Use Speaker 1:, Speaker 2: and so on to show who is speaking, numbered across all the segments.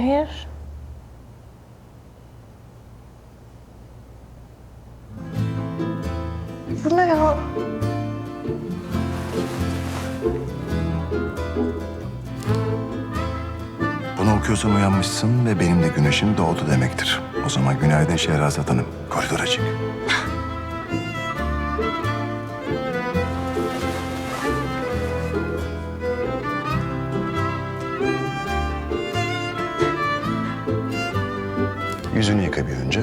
Speaker 1: Hayır. Bu ne ya?
Speaker 2: Bunu okuyorsan uyanmışsın ve benim de güneşim doğdu demektir. O zaman günaydın Şehrazat Hanım. Koridora çık. Yüzünü yıka bir önce.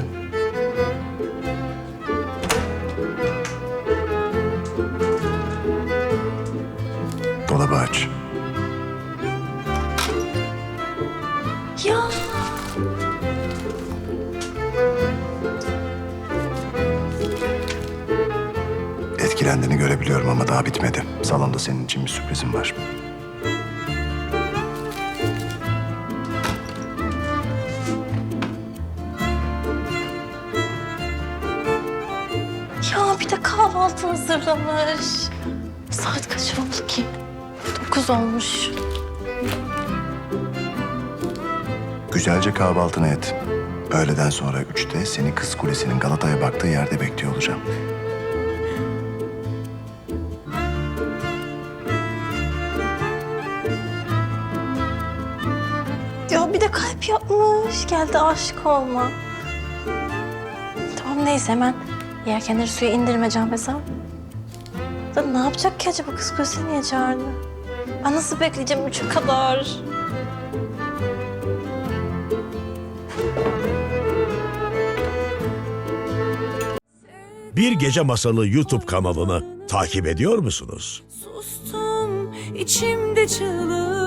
Speaker 2: Dolabı aç.
Speaker 1: Ya.
Speaker 2: Etkilendiğini görebiliyorum ama daha bitmedi. Salonda senin için bir sürprizim var.
Speaker 1: Ya bir de kahvaltı hazırlamış. Saat kaç oldu ki? Dokuz olmuş.
Speaker 2: Güzelce kahvaltını et. Öğleden sonra üçte seni Kız Kulesi'nin Galata'ya baktığı yerde bekliyor olacağım.
Speaker 1: Ya bir de kalp yapmış. Geldi aşık olma. Tamam neyse hemen yelkenleri suya indirme Can Besem. Da ne yapacak ki acaba kız kulesini niye çağırdı? Ben nasıl bekleyeceğim üçe kadar?
Speaker 3: Bir Gece Masalı YouTube kanalını takip ediyor musunuz?
Speaker 4: Sustum içimde çığlığı